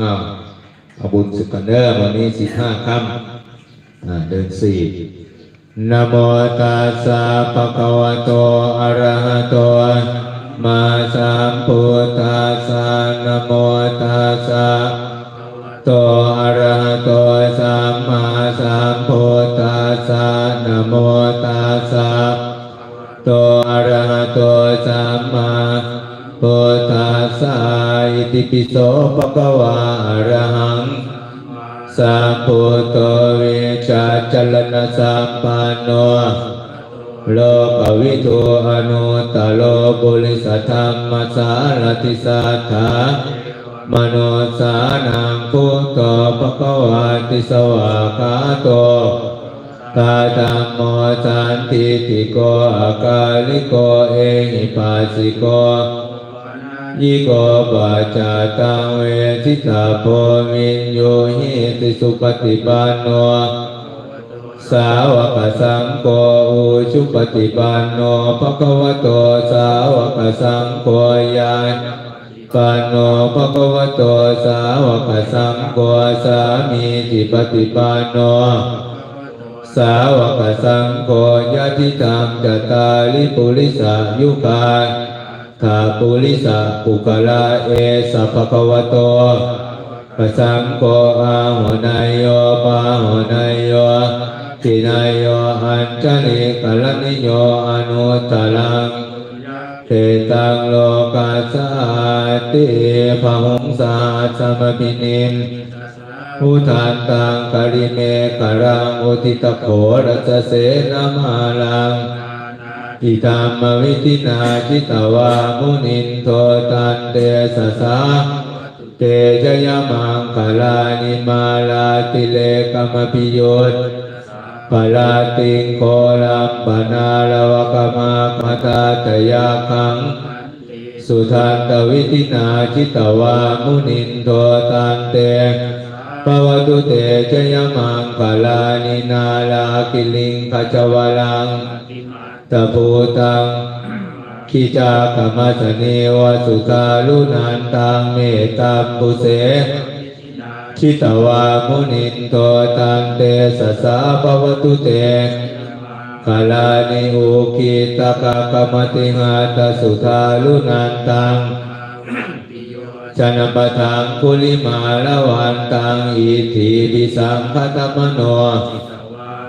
อ้าวเอาบุญสุกันเดอร์วันนี้สิบห้าค่ำอ่าเดินสี่นะโมตัสสะภะคะวะโตอะระหะโตมาสัมพุทธัสสะนะโมตัสสะโตอะระหะโตสัมมาสัมพุทธัสสะนะโมตัสสะโตอะระหะโตสัมมา พุทธัสสะอิติปิโสภะคะวะอะระหังสัมพุทโตวิชาจลนะสัมปันโนโลกวิทูอนุตโลบุริสธรรมสารติสัทธามโนสานังพุทโตภะควะติสวากาโตกาตัมโมสันติติโกอากาลิโกเอหิปัสสิโก ยิโกปัจจาตังเวทิตาโพมินโยหิติสุปฏิปันโนสาวกสังโฆอุชุปฏิปันโนภะควโตสาวกสังโฆยานปันโนภะควโตสาวกสังโฆสามีจิปฏิปันโนสาวกสังโฆญาติธรรมจตาลิปุริสายุคา ทาปุริสาปุกลาเอสะภะคะวะโตปะสังโฆอาหุนายโยปาหุนายโยทินายโยอัญชลิกลนิโยอนุตตรังเตตังโลกัสสาติภะหุงสาสมปินินพุทธันตังกริเมกรังอุทิตโขรัสเสนามาลัง อิตามวิธินาจิตวามุนินโทตันเตสะสาเตจยมังคลานิมาลาติเลกมพิโยตปลาติงโคลัมปนาลวกมาคตาตยาคัง สุทันตวิธินาจิตวามุนินโทตันเตปวัตุเตชยมังคลานินาลากิลิงขจวลัง ตะภูตังขิจากรรมัสเนวสุตาลุนันตังเมตตาปุเสชิตวามุนินโตตังเตสสสะปวัตุเตกาลานิโอคิตกะกรรมติหาตสุทาลุนันตังชนะปะทังคุลิมาลวันตังอิทิปิสังคตมโน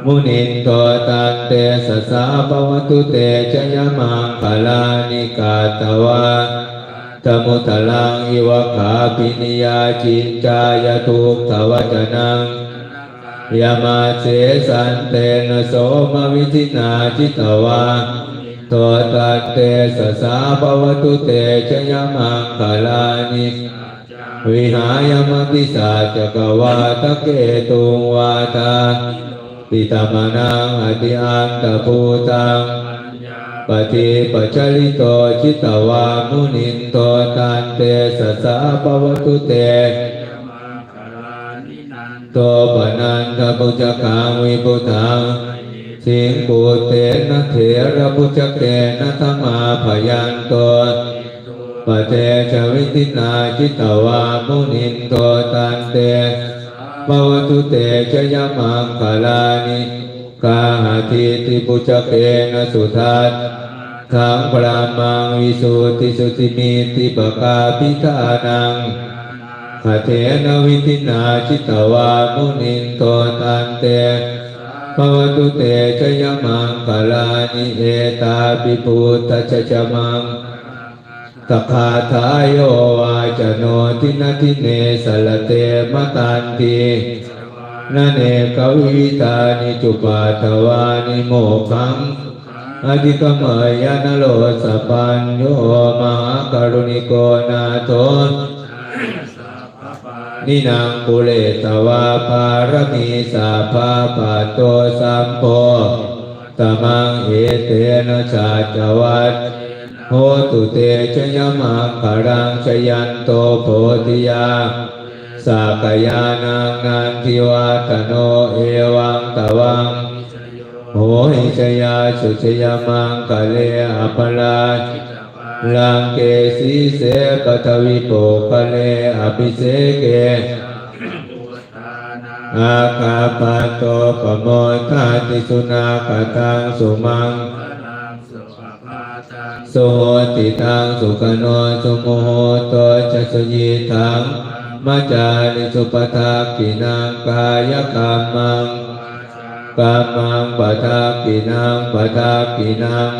มุนินโตตันเตสสะปวัตุเตชยมังคลานิกาตวะตมุตลังอิวะขาปินิยาจินจายทุกขวัจนังยามาเสสันเตนโสมวิธินาจิตวาโตตัตเตสสะภวตุเตชยมังคลานิวิหายมติสาจกวาตะเกตุงวาตา ปิตามานังอติอันตภูตังปฏิปัจจลิโตจิตวามุนินโตตันเตสสะภวตุเตโตปนันทปุจกังวิปุตังสิงปุเตนะเถระพุจเกนะธรรมาพยันโตปเตชวิตินาจิตวามุนินโตตันเต ภวตุเตชยมังคลานิกาหาทิติปุจเกนะสุทัสทังปรามังวิสุทธิสุติมิติปกาพิธานังหาเถนะวิตินาจิตวามุนินโตตันเตภวตุเตชยมังคลานิเอตาปิปุตตชจมัง ตคาทายโยวาจโนทินาทิเนสลเตมตันตินาเนกวิตานิจุปาทวานิโมขังอธิกมยานโลสปัญโยมหากรุณิโกนาโทนินางปุเรตวาปารมีสาภาปโตสัมโพ ตมังเอเตนะชาจวัตโหตุเตชยมังคารังชยันโตโพธิยาสากยานังนันทิวาตโนเอวังตวังโหหิชยาสุชยมังคะเลอปลาลังเกสีเสปทวิโปคะเลอภิเสเก อาคาปะโตปโมยคาติสุนาคตังสุมังสุโหติตังสุขโนสุโมโหโตจะสุยีทังมัจาริสุปทากินังกายกรรมังกามังปทากินังปทากินัง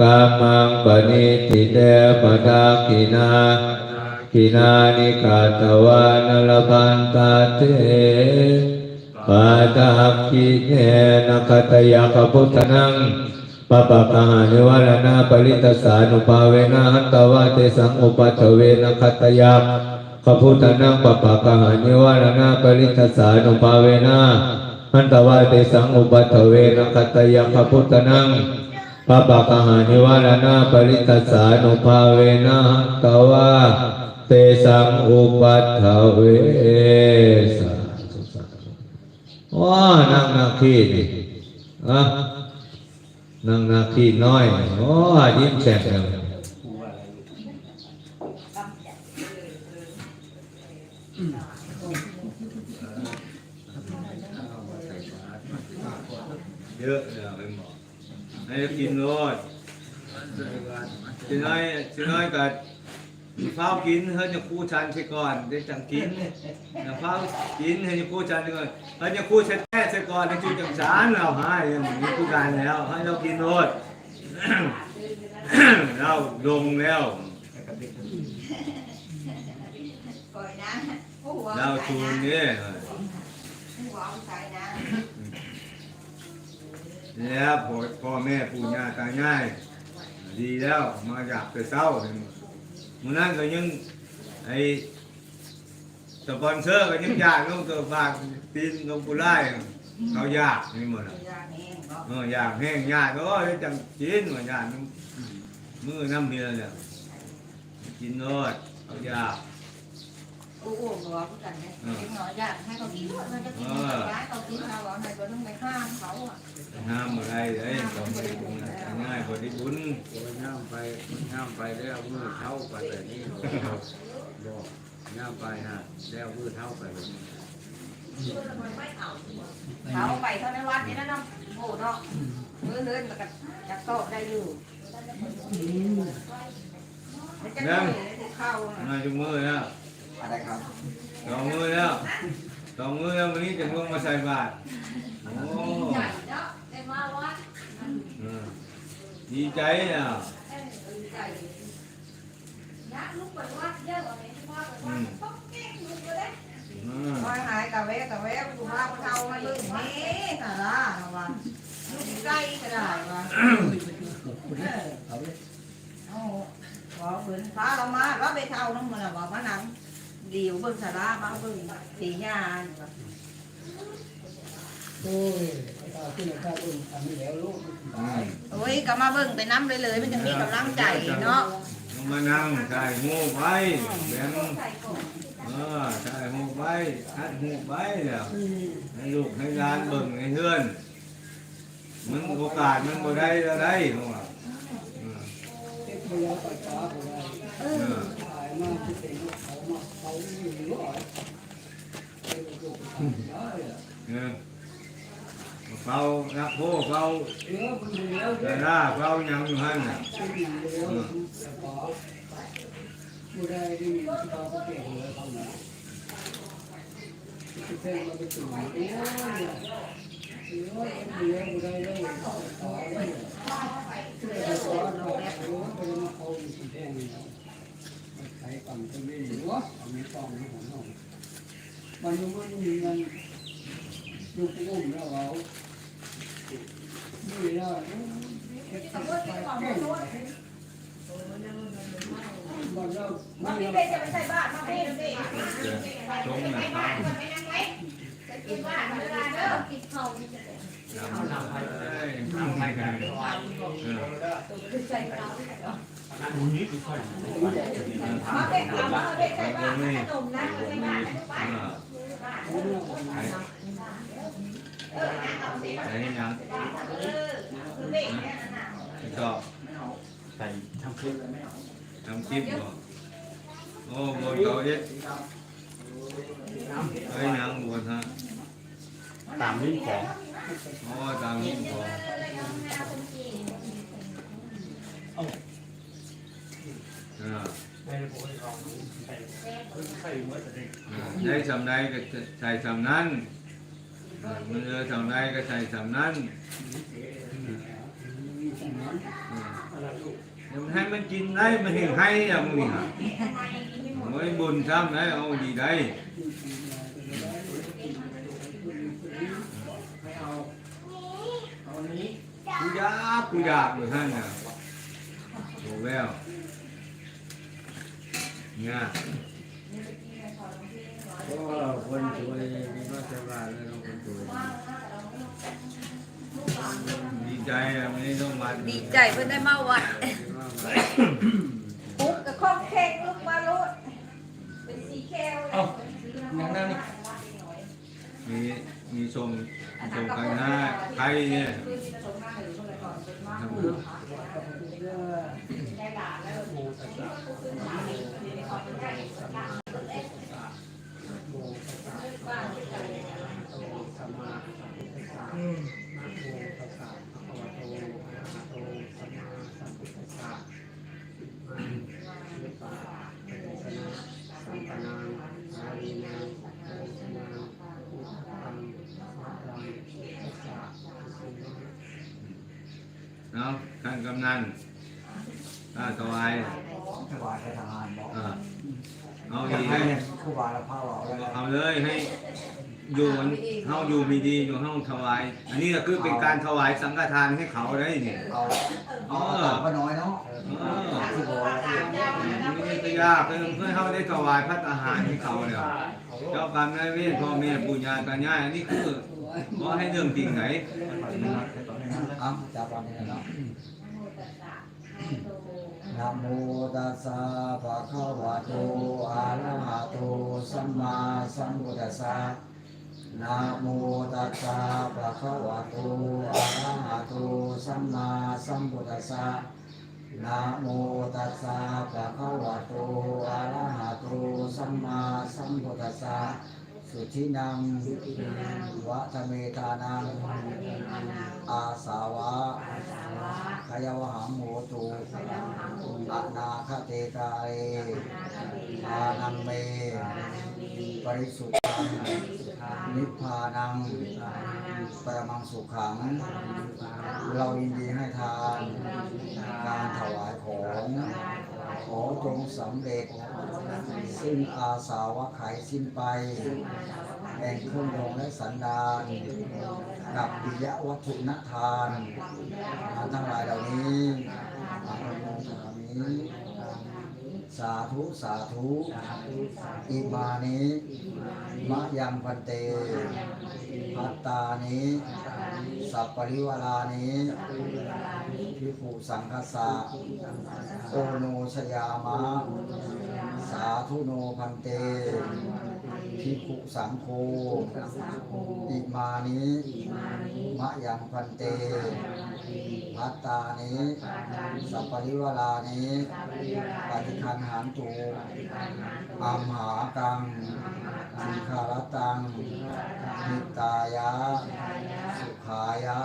กามังปณิติเตปทากินา กินานิกาตวานลพันตาเตปาตาคิเนนะคตยาคพุทธนังปะปะกหานิวรณาปริตสานุภาเวนะหันตวะเตสังอุปัฏฐเวนะคตยาคพุทธนังปะปะกหานิวรณาปริตสานุภาเวนะหันตวะเตสังอุปัฏฐเวนะคตยาคพุทธนังปะปะกหานิวรณาปริตสานุภาเวนะหันตวะ เตสังอุปัฏฐเวสาธุสาธุว้านั่งนาคีนี่อะนั่งนาคีน้อยโอ้ยิ้มแฉกเลยเยอะเลยเป็นหมอให้กินรสสิน้อยสิน้อยกั บข้าวกินเฮ้ยจะคู่ชันใช่ก่อนได้จังกินนะข้าวกินให้ยคู่จันทร์ก่อนให้ยคู่ช็ดแท้เช็ดก่อนให้จูจังสารเราให้ยังมีคู่กันแล้วให้เรากินโนดเราลงแล้วก่อยนะผู้หัวเราชูนนี่ผู้หัวใส่นะแล้วพ่อพ่อแม่ปู่ย่าตายายดีแล้วมาอยากแต่เศร้า มื่อนั้นก็ยังไอ้สปอนเซอร์ก็ยังอยากลงตัวฝากตีนลงกุไล่เขาอยากนี่หมดอะยาแห้งเนาะเอออยากแห้งยากก็ได้จังกินว่าอยากน้ำมือน้ำเมียเนี่ยกินโนดเอาอยาก ผู้อ้วนหัวผู้กันเนี่ยกินหน่อยยากให้เขากินด้วยมันจะกินร้ายเขากินเราบอกให้เราต้องไปห้ามเขาอะห้ามอะไรเลยก็ไม่ได้บุญง่ายพอได้บุญโอ้ยน้ำไปน้ำไปแล้วมือเท่าไปแบบนี้บอกน้ำไปฮะแล้วมือเท่าไปแบบนี้เขาไปเท่าในวัดนี่นะน้องโอ้เนาะมือเลื่อนแล้วก็จะโตได้อยู่จะได้เข้ามาจุมือแล้ว อะไรครับสองมือแล้วสองมือแล้ววันนี้จะลงมาใส่บาตรโอ้ใหญ่เนาะได้มาวัดเออดีใจอะยักลุกไปวัดเยอะกว่านี้ที่ว่าไปวัดต้องเก่งลุกไปเลยอืมว่าหายกะเวกะเวกูว่ากูเท่ามาลึกนี่สาระนะว่าลูกใกล้ก็ได้ว่าโอ้ว่าเบิ่นฟ้าเรามาว่าไปเท่าน้ำมันว่ามานั่ง เดียวเบิ่งสาระมาเบิ่งสีญาณว่าโอ้ยตาขึ้นตาอุ่นทำแล้วลูกอืมโอ้ยก็มาเบิ่งไปน้ำเลยเลยมันจะมีกำลังใจเนาะลงมานั่งถ่ายหูปไว้แบงเออถ่ายหูปไว้ทัดหูปไว้แล้วให้ลูกให้หลานเบิ่งให้เพื่อนมันโอกาสมันบ่ได้แล้วได้หัวอืมเจ็บพยาปัสสาวะอะไรเออตายมากที่เป็นเขามาเขาอยู่ร้อ ยเป็นลูกได้เออเฝ้านักโพเฝ้าเดี๋ยวมันเดี๋ยวแต่ล่าเฝ้าหยังอยู่หั่นน่ะจะมีเดี๋ยวสปาผู้ใดที่ มีสปาก็เก่งเลยเขาเนี่ยที่เป็นมาเป็นตัวโอ้ยเดี๋ยวเดี๋ยวผู้ใดเลยสปาเลยผู้ใดสปาเราเดี๋ยวไปมาเขาอยู่ที่แดงนี่ใช้กรรมตรงนี้หรือวะเอาไม่ต้องนะผมน้องมันยังไม่มีเงินลูกอุ้มแล้วเอาไม่ได้เก็บตังค์ไปเก่งมันเรา มัน ไม่ มี ได้ เด็กจะไปใส่บาตรมาให้เด็ก ตรงน่ะครับ จะกินบาตรไม่ได้เด้อกินข้าว นำนำให้นำให้กันเออ ใส่ข้าวมาเด็กเอามาเด็กใส่บาตรขนมนะใส่บาตร เออให้ให้หยัง เด็กเนี่ยนะ ชอบ ใส่ทั้ง ำคลิปทำคลิปบ่โอ้บนเขาเอ็ดไอ้นางบนฮะ ตามลิ้นของ โอ้ตามนี้พออ่าในระบบของใส่ใส่เมื่อแต่เด็กได้สำไรก็ใส่สำนั้นมันเออสำไรก็ใส่สำนั้นมีสมานอ่าอะไรลูกเดี๋ยวมันให้มันกินได้มันเห็นให้อะมึงนี่ฮะโอ้ยบุญซ้ำได้เอาดีได้ กูอยากกูอยากเลยท่านน่ะโอ้แววเนี่ยโอ้คนสวยมีมาสบายเลยน้องคนสวยดีใจอะวันนี้ต้องมาดีใจเพิ่นได้มาวัดปุ๊กกับข้องแข้งลูกมาโลดเป็นสีแก้วเลยอย่างนั้นนี่ มีมีชมชมกันหน้าใครเนี่ยำนันถ้าถวายถวายทหารบอกอ่าเอาดีให้ถวายละผ้าเราแล้วเอาเลยให้อยู่เฮาอยู่มีดีอยู่เฮาถวาย อันนี้ก็คือเป็นการถวายสังฆทานให้เขาได้เนี่ยเอาเอาตามก็น้อยเนาะเออ ที่บอกว่าไม่ได้จะยากเพื่อเพื่อเขาได้ถวายพัฒอาหารให้เขาเนี่ยเจ้ากรรมนายเวรพ่อแม่ปู่ย่าตายายอันนี้คือว่าให้เรื่องจริงไหนอ้ำจับวันนี้เนาะ นะโมตัสสะภะคะวะโตอะระหะโตสัมมาสัมพุทธัสสะนะโมตัสสะภะคะวะโตอะระหะโตสัมมาสัมพุทธัสสะนะโมตัสสะภะคะวะโตอะระหะโตสัมมาสัมพุทธัสสะสุทินังวะทะเมตานังอาสาวะ ขยวหังโหตุอะนาคเตกาเออานังเม ปริสุทธังนิพพานัง ปรมังสุขัง เรายินดีให้ทาน การถวายของ ขอจงสำเร็จ ซึ่งอาสาวะไขยสิ้นไปแห่งเครื่องรองและสันดาน กับปิยวัตถุนทานทานทั้งหลายเหล่านี้อานุโมทนามิสาธุสาธุอิมานิมะยังพันเตพัตตานิสัพปริวารานิพิภูสังคสะโอโนชยามะ สาธุโนพันเตพิภูสังโฆอิมานิมะยังพันเตพัตตานิสัพปริวารานิปฏิคันหันตุอัมหากังสิขารตังนิตายะ สุขายะ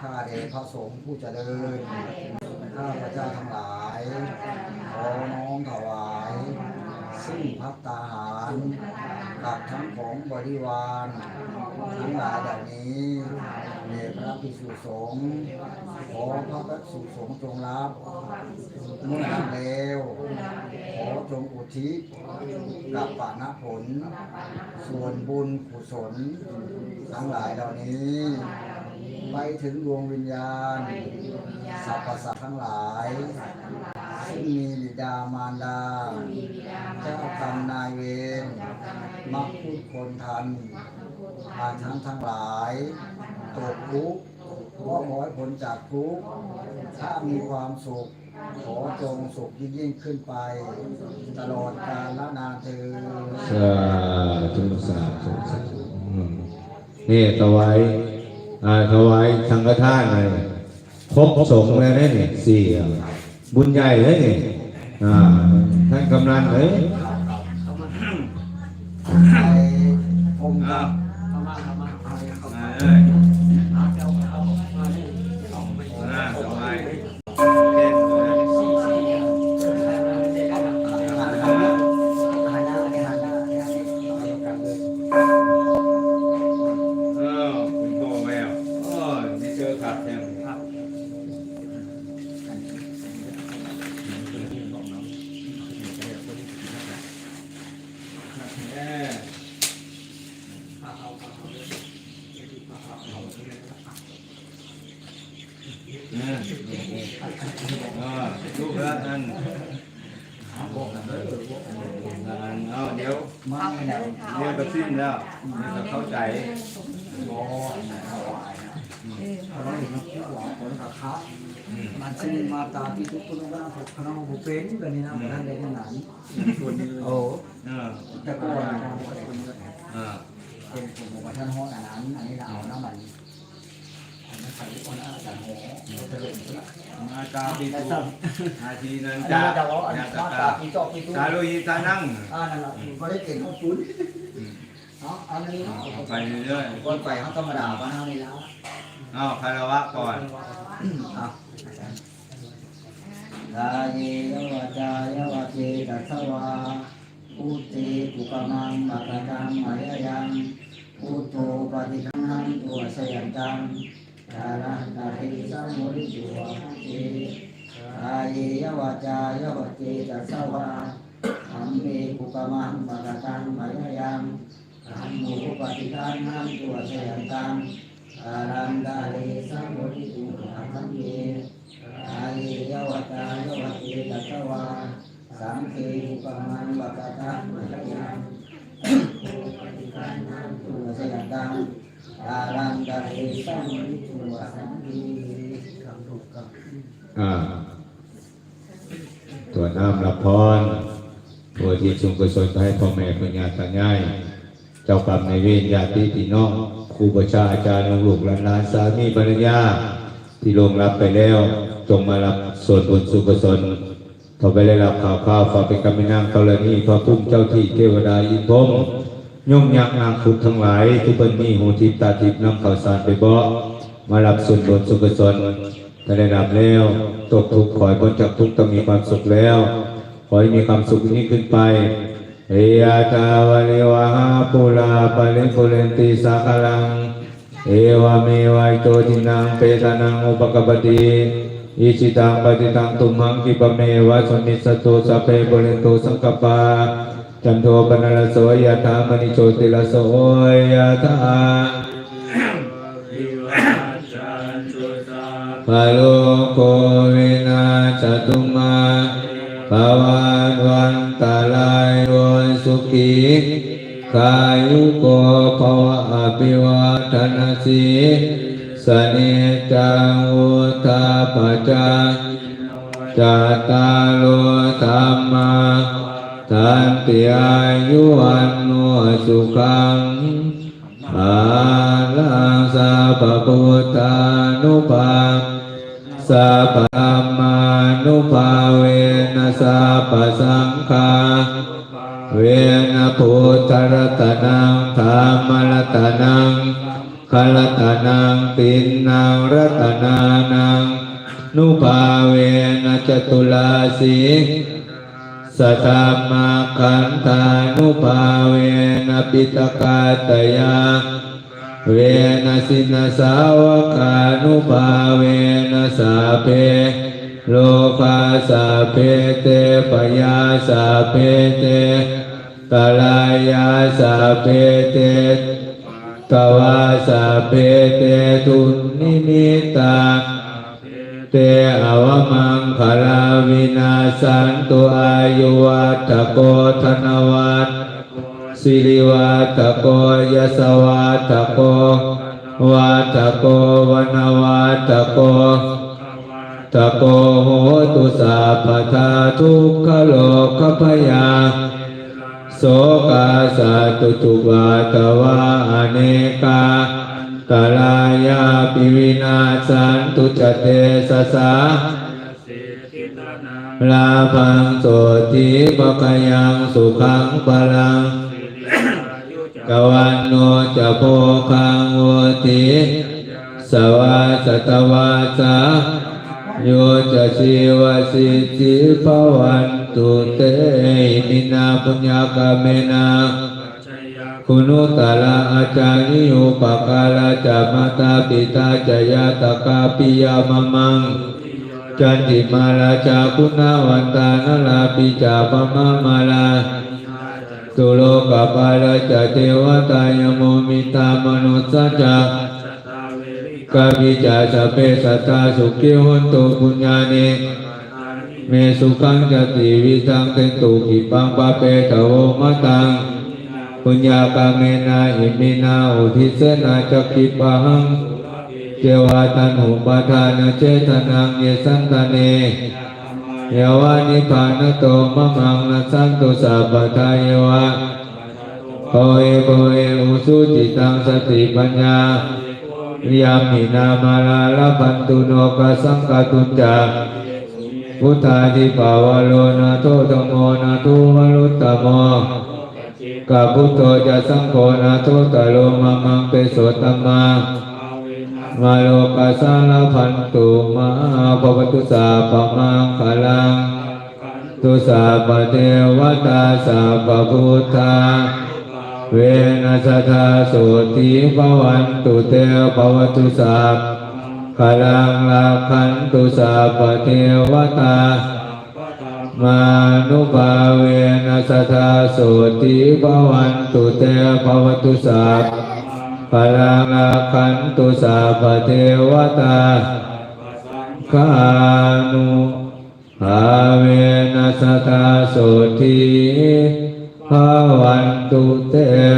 ข้าเดชพระสงฆ์ผู้เจริญ ข้าพระเจ้าทั้งหลาย ขอน้อมถวาย ซึ่งพัตตาหารกับทั้งของบริวารทั้งหลายเหล่านี้เดชพระภิกษุสงฆ์ขอพระภิกษุสงฆ์จงรับเมื่อนั้นแล้วขอจงอุทิศกับปานผล ส่วนบุญกุศลทั้งหลายเหล่านี้ไปถึงดวงวิญญาณสรรพสัตว์ทั้งหลาย มีบิดามารดา เจ้ากรรมนายเวรมักพูดคนทันผ่านทั้งทั้งหลายตกทุกข์ขอขอให้ผลจากทุกข์ถ้ามีความสุข ขอจงสุขยิ่งยิ่งขึ้นไป ตลอดกาลและนานเธอญสาธุสาธุสาธุอืมนี่ถวายอ่าถวายสังฆทานเลยครบสงฆ์แล้วเนี่ยสี่อะ บุญใหญ่เลยนี่อ่าท่านกำนันเลย ผมครับ เอาเดี๋ยวมาไม่ได้เดี๋ยวก็สิ้นแล้วเดี๋ยวก็เข้าใจรอเอาไว้นะเราเห็นมันคิดว่าคนราคาอืมมันซื้อมาตาที่ทุกคนว่าผมขนมผมเป็นแบบนี้นะท่านได้ขนาดนี้ส่วนนี้โอ้เออแต่ก่อนนะผมเป็นเออเป็นผมบอกว่าท่านห้องอันนั้นอันนี้เราเอาน้ำมันอั นนั้นใส่คนอาจารย์หอเราจะเล่นละมาตาปีแต่ตุถ้าอาทีนัอันนนี้จ้าจะว่าอันานี้ตมาตาตาปีต่อปีตู้ตาลุยตานั่งอ่านั่นแหละผมก็ได้เก่งข้าวปุ้นเนาะอันนี้เอาไปเรื่อยก่นไปเขาธรรมดาบ้านเฮานี่แล้วๆเอาคารวะก่อนอะกายยวาจายวาเจตัสสวาอุติปุกมังปัตตังมายยังอุตโตปฏิคังหันตัวสยันตัง ตานันตติสัมมุริจุวะติกายยวจายวเจตสวะธรรมเมกุกมังปะกตังมายยังธรรมุปฏิทานนังตัวเสยตังอารันดาเลสัมมุริจุวะธรรมเมกายยวจายวเจตสวะสังเกตุปมังปะกตังมายยังโอปฏิทานนังตัวเสยตัง ตัวน้ำละพรตัวที่ชุมกุศลให้พ่อแม่ปัญญาตายาย เจ้ากรรมในเวรญาติพี่น้องครูประชาอาจารย์ลูกหลานหลานสามีภรรยาที่ลงรับไปแล้ว จงมารับส่วนบุญสุขสนต่อไปได้รับข่าวข้าวฝากเป็นกำมินางกรณีพระพุ่มเจ้าที่เทวดาอินพรม ย่อมยักษ์นางขุดทั้งหลาย ทุกคนมีหูทิพตาทิพนำข่าวสารไปบอกมารับส่วนบุญสุขสนถ้าได้รับแล้ว ตกทุกข์ขอให้พ้นจากทุกข์ต้องมีความสุขแล้ว ขอให้มีความสุขนี้ขึ้นไปเอียตาวะเลวะหาปุลาปะลิปุเรนติสักลัง เอวะเมวะอิโตทินังเปตานังอุปกปปติอิจิตังปฏิตังตุมหังกิปเมวะสมิสตุสัพเพปุเรนตุสังกปปา จันโทปนรสโสยะถามณิโชติรสโสยะถาปะโลโกวินาศตุมาภวันวันตาลายวนสุขีกายุโกภวะอภิวาทนาสีสเนจังอุทาปจาจัตตาโลธรรมา ทันติอายุวันโนสุขังอาลังสัพพุทธานุภาสัพพะมานุภาเวนะสัพสังฆาเวนะพุทธรัตนังธรรมรัตนังครัตนังตินนางรัตนานังนุภาเวนะจตุลาสี สัทธามาคันธานุภาเวนะปิตกาตยาเวนะสินสาวกานุภาเวนะสาเพโลกาสาเพเตปยาสาเพเตกาลายาสาเพเตตวาสาเพเตทุนิมิตา เตอวมังคลาวินาสันตุอายุวัตโกธนวัตสิริวัตโกยสวัตโกวัตโกวนวัตโกตะโกโหตุสัพพทาทุกขโลกพยาโสกาสตุทุวาตวาอเนกา ตาลายาปิวินาสันตุจเตสสาลาภังโสติปกยังสุขังปลังกวันโนจะโพคังโวติสวาสตวาสาโยจะชีวสิทธิภวันตุเตมินาปุญญากเมนา คุณุตละอาจาริโยปกาลาจามาตาปิตาจยาตกาปิยามมังจันติมาลาจาคุณาวันตานลาปิจาปมามาลาตุโลกปาลาจเทวตายโมมิตามนุสจะกาปิจาสเพสัตตาสุขิหุนตุปุญญานิเมสุขังจติวิสังเตตุกิปังปะเปตโวมะตัง ปุญญากาเมนาอิมินาอุทิเสนาจักขิปังเจวาตันหุปทานเจตนังเยสันตเนเยวานิพานโตมะมังนัสสันตุสัพพทายวะโพเอโพเออุสุจิตังสติปัญญาวิยามินามาลาลพันตุโนกสังกตุจจาพุทธาทิปาวโลนาโตธโมนาทุวรุตตโม กะพุทโธจะสังโฆนาโตตโลมะมังเปโสตตมมามาโลกัสารพันตุมาภวตุสาปมังคลังตุสาปเทวตาสาปพุทธาเวนัสธาสุติภวันตุเตภวตุสาคลังลาคันตุสาปเทวตา มานุภาเวนัสธาสุติภวันตุเตภวตุสาพลังาคันตุสาปเทวตาคานุภาเวนัสตาโสทีภาวันตุเต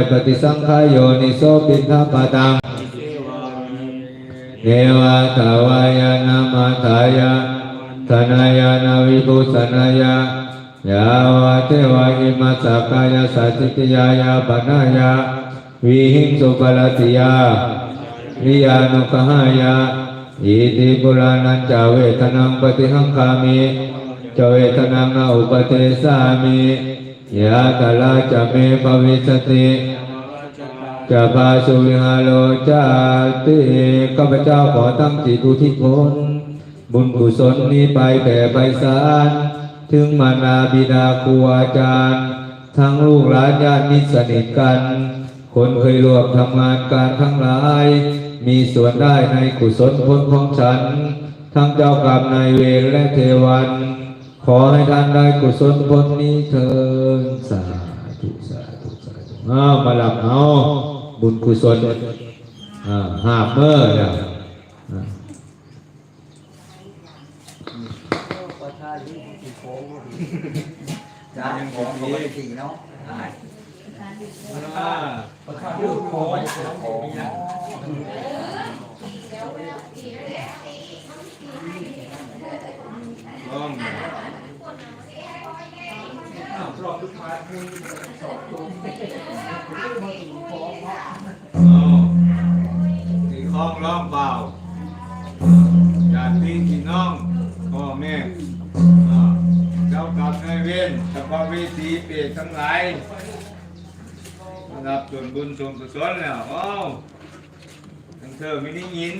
ปฏิสังขายโยนิโสปินทปตังเนวะทาวายานามาทายา ธนายานาวิภูสนายายาวะเทวะอิมัสสกายาสัจจิตยายาปนายาวิหิงสุปลติยาวิยานุขหายาอิติปุรานันจาเวทนังปฏิหังคามิจเวทนังนาอุปเทสามิยาตลาจะเมภวิสติจะพาสุวิหาโลจาติข้าพเจ้าขอตั้งจิตอุทิศผล บุญกุศลนี้ไปแผ่ไปสารถึงมานาบิดาครูอาจารย์ ทั้งลูกหลานญาติมิตรสนิทกัน คนเคยร่วมทำงานการทั้งหลาย มีส่วนได้ในกุศลผลของฉัน ทั้งเจ้ากรรมนายเวรและเทวัน ขอให้ท่านได้กุศลผลนี้เถิดสาธุสาธุสาธุอ้าวมาหลับเอาบุญกุศลอ่าหาบเมื่อเนี่ยอ่า ประชาชนที่โค้ง จ้ายังของเขาดีไม่ได้สีเนาะอ่าประธานลูกโค้งต้องรอบทุกท้ายคือเอาสีคล้องร้องเบาญาติพี่น้องพ่อแม่อ่าเจ้ากรรมนายเวรสภาเวสีเปรตทั้งหลายรับส่วนบุญส่วนกุศลแล้วเอ้าทั้งเธอไม่ได้ยิน